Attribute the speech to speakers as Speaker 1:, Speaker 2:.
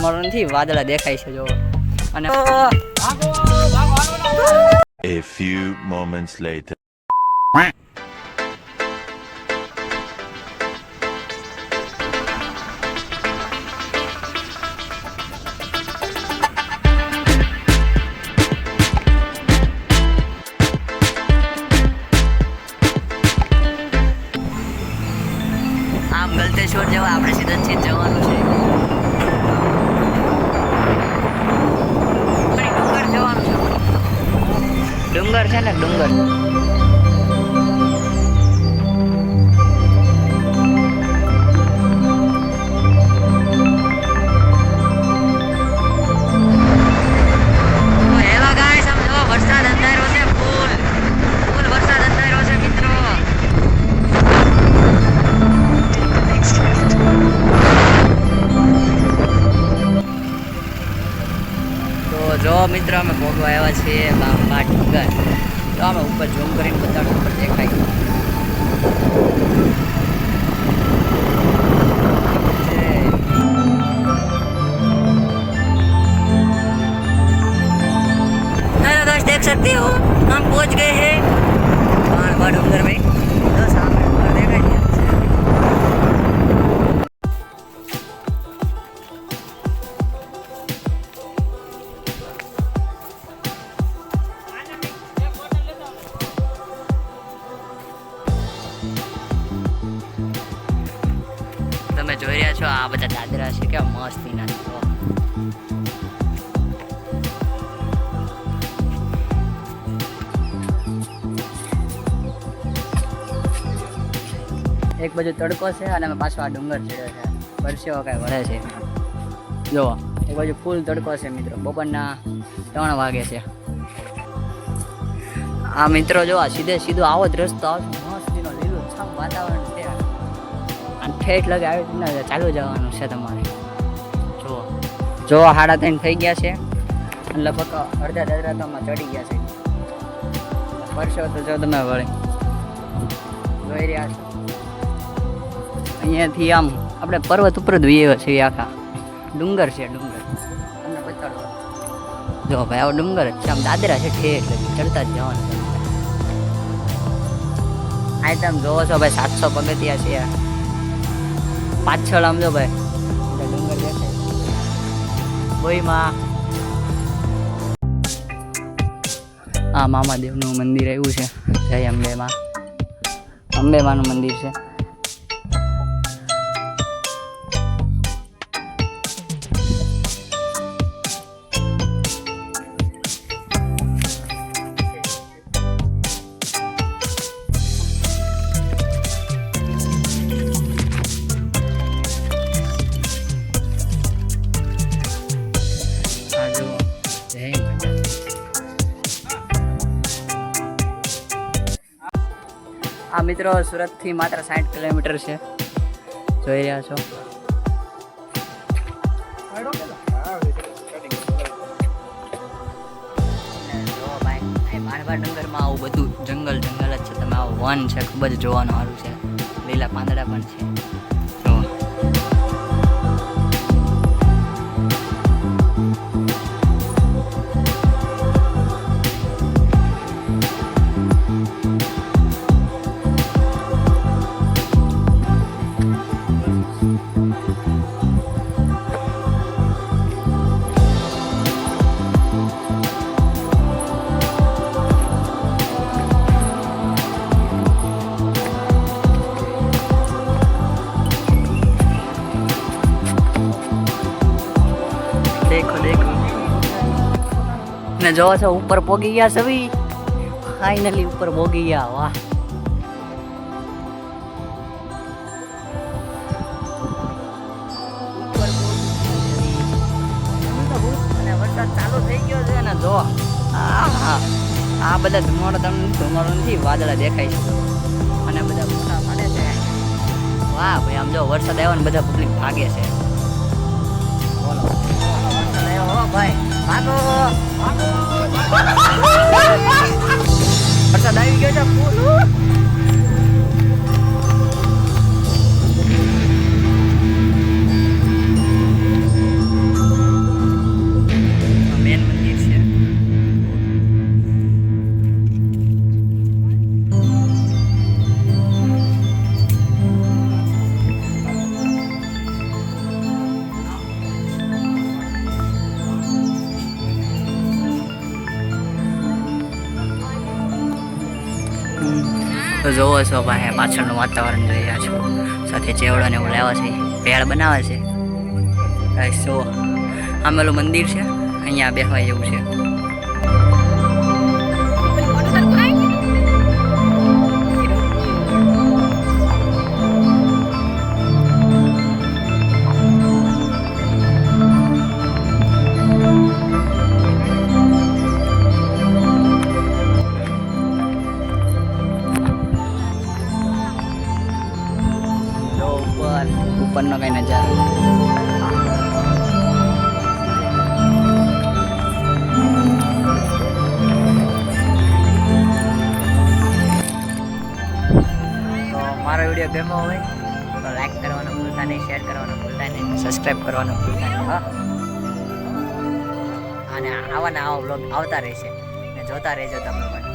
Speaker 1: ધુમાડો નથી વાદળા દેખાય છે જો અને
Speaker 2: A few moments later.
Speaker 1: ડુંગર છે ને ડુંગર. તો મિત્રો, અમે ભોગવા આવ્યા છીએ બાંબા ડુંગર તો અમે ઉપર ઝૂમ કરીને બતાડો, ઉપર દેખાય. જોઈ રહ્યા છો, આ બધા દાદરા છે કે મસ્તીના છે. એક બાજુ તડકો છે અને પાછો આ ડુંગર ચડ્યો છે. પરસેવો કાંઈ વળે છે. જો એક બાજુ ફૂલ તડકો છે મિત્રો. બપોરના ત્રણ વાગે છે. આ મિત્રો જો આ સીધે સીધો આવો જ રસ્તો. આવશે મસ્તીનો લીલું છમ વાતાવરણ છે. અને ઠેઠ લગે આવી ચાલુ જવાનું છે તમારે. જો જો સાડા ત્રણ થઈ ગયા છે લગભગ અડધા દાદરા તો ચડી ગયા છે. પરસો તો જો તમે વળી. જોઈ રહ્યા છો. અહીંયાથી આમ આપણે પર્વત ઉપર જોઈએ છીએ આખા. ડુંગર છે ડુંગર. તમને બતાડો. જો ભાઈ આવો ડુંગર જ છે. આમ દાદરા છે ઠેઠ લગી ચડતા જ જવાનું આ તમે જોવો છો ભાઈ સાતસો પગથિયા છે. પાછળ આમ જો ભાઈ. ડુંગર દેખાય. આ મામાદેવનું મંદિર આવ્યું છે. જય અંબેમાં. અંબેમાનું મંદિર છે. આ મિત્રો સુરતથી માત્ર સાઠ કિલોમીટર છે. જોઈ રહ્યા છો. મારવા ડુંગરમાં આવું બધું જંગલ જંગલ જ છે. તમે આવું વન છે, ખૂબ જ જોવાનું સારું છે. લીલા પાંદડા પણ છે. દેખો દેખો ને જોવો છો, ઉપર પોગી ગયા સવી ફાઇનલી ઉપર પોગી ગયા, વાહ. જો. આ બધા ધુમાડો તમને ધુમાડો નથી, વાદળા દેખાય છે. અને બધા મોટા પડે છે. વાહ, ભાઈ, આમ જો વરસાદ આવ્યો ને, બધા પબ્લિક ભાગે છે. ભાઈ. ભાગો. વરસાદ જોવો છો ભાઈ પાછળનું વાતાવરણ જોઈ રહ્યા છો. સાથે ચેવડો ને એવું લેવા છે, ભેળ બનાવે છે. આમ પેલું મંદિર છે, અહીંયા બેસવા જેવું છે. ઉપરનો કઈ નજારો તો મારો વીડિયો ગમ્યો હોય, તો લાઈક કરવાનું ભૂલતા નહીં શેર કરવાનું ભૂલતા નહીં સબસ્ક્રાઈબ કરવાનું ભૂલતા નહીં, હા. અને આવા ને આવા બ્લોગ આવતા રહેશે. ને જોતા રહેજો તમે પણ.